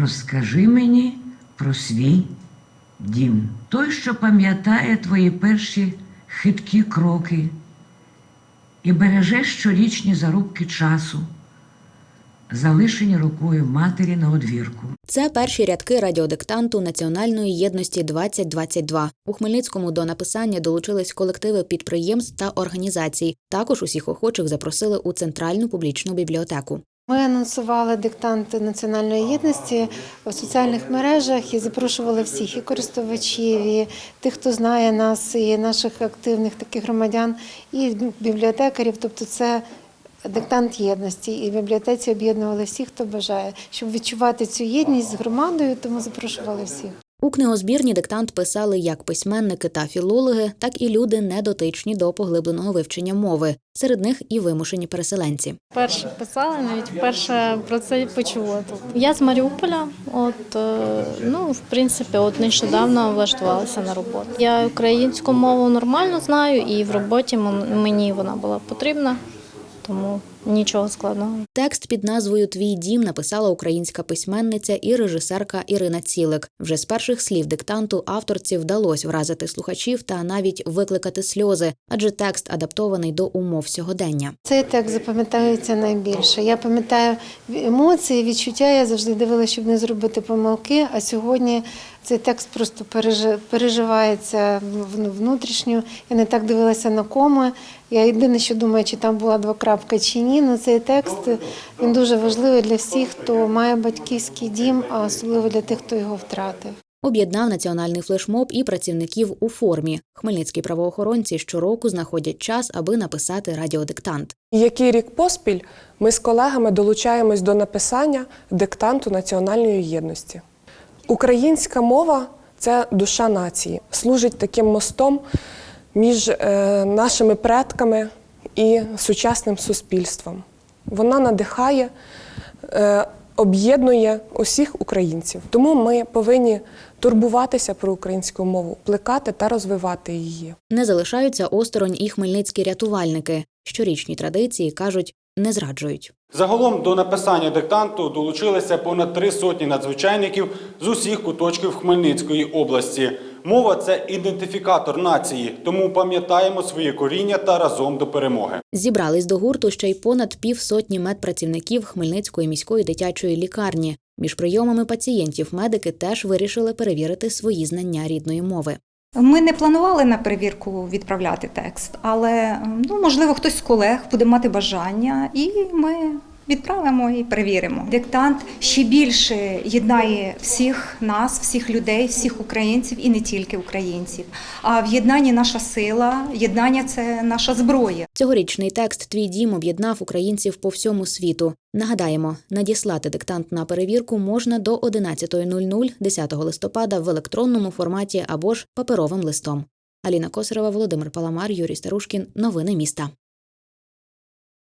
Розкажи мені про свій дім. Той, що пам'ятає твої перші хиткі кроки і береже щорічні зарубки часу, залишені рукою матері на одвірку. Це перші рядки радіодиктанту Національної єдності 2022. У Хмельницькому до написання долучились колективи підприємств та організацій. Також усіх охочих запросили у центральну публічну бібліотеку. Ми анонсували диктант національної єдності в соціальних мережах і запрошували всіх і користувачів, і тих, хто знає нас, і наших активних таких громадян, і бібліотекарів. Тобто, це диктант єдності. І в бібліотеці об'єднували всіх, хто бажає, щоб відчувати цю єдність з громадою, тому запрошували всіх. У книгозбірні диктант писали як письменники та філологи, так і люди, недотичні до поглибленого вивчення мови. Серед них і вимушені переселенці. Перше писала, навіть вперше про це почула. Я з Маріуполя, от е, ну в принципі, от нещодавно влаштувалася на роботу. Я українську мову нормально знаю, і в роботі мені вона була потрібна, тому нічого складного. Текст під назвою Твій дім написала українська письменниця і режисерка Ірина Цілик. Вже з перших слів диктанту авторці вдалося вразити слухачів та навіть викликати сльози, адже текст адаптований до умов сьогодення. Цей текст запам'ятається найбільше. Я пам'ятаю емоції, відчуття. Я завжди дивилася, щоб не зробити помилки. А сьогодні цей текст просто пережи- переживається внутрішньо. Я не так дивилася на коми. Я єдине, що думаю, чи там була двокрапка чи ні. Ну цей текст він дуже важливий для всіх, хто має батьківський дім, а особливо для тих, хто його втратив. Об'єднав національний флешмоб і працівників у формі. Хмельницькі правоохоронці щороку знаходять час, аби написати радіодиктант. Який рік поспіль ми з колегами долучаємось до написання диктанту національної єдності. Українська мова це душа нації, служить таким мостом між е, нашими предками і сучасним суспільством. Вона надихає, е, об'єднує усіх українців. Тому ми повинні турбуватися про українську мову, плекати та розвивати її. Не залишаються осторонь і хмельницькі рятувальники. Щорічні традиції кажуть, не зраджують. Загалом до написання диктанту долучилися понад три сотні надзвичайників з усіх куточків Хмельницької області. Мова це ідентифікатор нації, тому пам'ятаємо своє коріння та разом до перемоги. Зібрались до гурту ще й понад півсотні медпрацівників Хмельницької міської дитячої лікарні. Між прийомами пацієнтів медики теж вирішили перевірити свої знання рідної мови. Ми не планували на перевірку відправляти текст, але ну, можливо хтось з колег буде мати бажання, і ми відправимо і перевіримо. Диктант ще більше єднає всіх нас, всіх людей, всіх українців і не тільки українців. А в єднанні наша сила, єднання це наша зброя. Цьогорічний текст Твій дім об'єднав українців по всьому світу. Нагадаємо, надіслати диктант на перевірку можна до 11.00 10 листопада в електронному форматі або ж паперовим листом. Аліна Косарева, Володимир Паламар, Юрій Старушкін. Новини міста.